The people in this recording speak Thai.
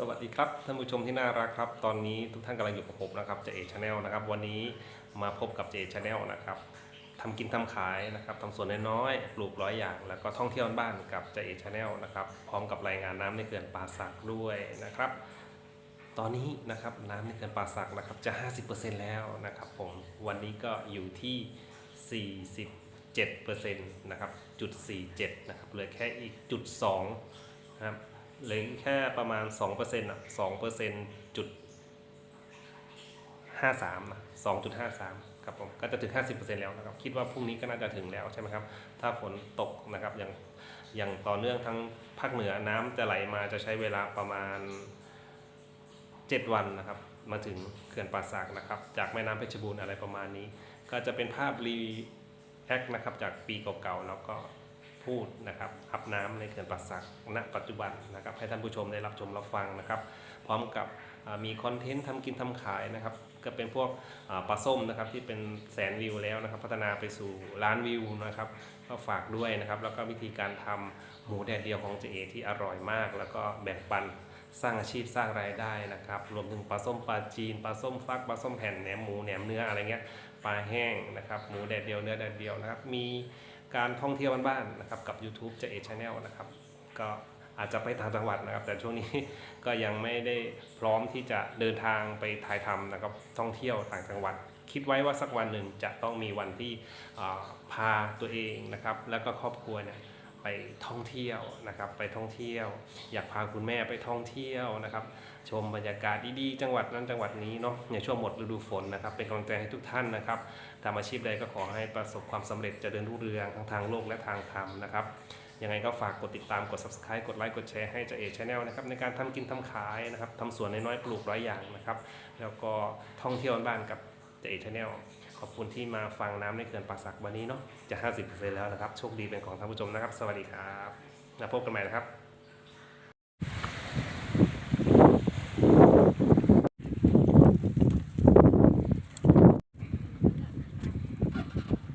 สวัสดีครับท่านผู้ชมที่น่ารักครับ ตอนนี้ทุกท่านกำลังอยู่กับผมนะครับเจเอชาแนลนะครับ วันนี้มาพบกับเจเอชาแนลนะครับทำกินทำขายนะครับทำสวนน้อยๆปลูกร้อยอย่าง แล้วก็ท่องเที่ยวบ้านกับเจเอชาแนลนะครับพร้อมกับรายงานน้ำในเขื่อนป่าสักด้วยนะครับ ตอนนี้นะครับน้ำในเขื่อนป่าสักนะครับจะ 50%แล้วนะครับผมวันนี้ก็อยู่ที่ 47%นะครับจุด47นะครับเหลือแค่อีกจุด2นะครับ เหลือแค่ประมาณ2%อะ2%จุด53นะ2.53ครับผมก็จะถึง 50%แล้วนะครับ คิดว่าพรุ่งนี้ก็น่าจะถึงแล้วใช่ไหมครับ ถ้าฝนตกนะครับอย่างอย่างต่อเนื่องทั้งภาคเหนือน้ำจะไหลมาจะใช้เวลาประมาณ 7 วันนะครับ มาถึงเขื่อนป่าสักนะครับ จากแม่น้ำเพชรบูรณ์อะไรประมาณนี้ ก็จะเป็นภาพรีแอคนะครับจากปีเก่าๆแล้วก็ พูดนะครับอับน้ำในเขื่อนป่าสักณปัจจุบันนะครับ ให้ท่านผู้ชมได้รับชมรับฟังนะครับ พร้อมกับมีคอนเทนต์ทำกินทำขายนะครับ ก็เป็นพวกปลาส้มนะครับที่เป็นแสนวิวแล้วนะครับ พัฒนาไปสู่ล้านวิวนะครับก็ฝากด้วยนะครับ แล้วก็วิธีการทำหมูแดดเดียวของเจเอที่อร่อยมาก แล้วก็แบ่งปันสร้างอาชีพสร้างรายได้นะครับ รวมถึงปลาส้มปลาจีนปลาส้มฟักปลาส้มแผ่นแหนมหมูแหนมเนื้ออะไรเงี้ยปลาแห้งนะครับหมูแดดเดียวเนื้อแดดเดียวนะครับมี การท่องเที่ยวบ้านๆนะครับกับ YouTube จะเอชแนลนะครับก็อาจจะไปต่างจังหวัดนะครับ แต่ช่วงนี้ก็ยังไม่ได้พร้อมที่จะเดินทางไปถ่ายทำนะครับท่องเที่ยวต่างจังหวัด คิดไว้ว่าสักวันหนึ่งจะต้องมีวันที่พาตัวเองนะครับ แล้วก็ครอบครัวเนี่ย ไปท่องเที่ยวนะครับ ไปท่องเที่ยว อยากพาคุณแม่ไปท่องเที่ยวนะครับ ชมบรรยากาศดีๆ จังหวัดนั้นจังหวัดนี้เนาะในช่วงหมดฤดูฝนนะครับ เป็นกำลังใจให้ทุกท่านนะครับทำอาชีพใดก็ขอให้ประสบความสำเร็จจเจริญรุ่งเรืองทั้งทางโลกและทางธรรมนะครับยังไงก็ฝากกดติดตามกด subscribe กดไลค์กดแชร์ให้เจาเอชแนลนะครับในการทำกินทำขายนะครับทำสวนน้อยๆปลูกร้อยอย่างนะครับ แล้วก็ท่องเที่ยวบ้านกับเจาเอชแนล ขอบคุณที่มาฟังน้ำในเขื่อนป่าสักวันนี้เนาะจะ 50%แล้วนะครับ โชคดีเป็นของท่านผู้ชมนะครับ สวัสดีครับแล้วพบกันใหม่นะครับ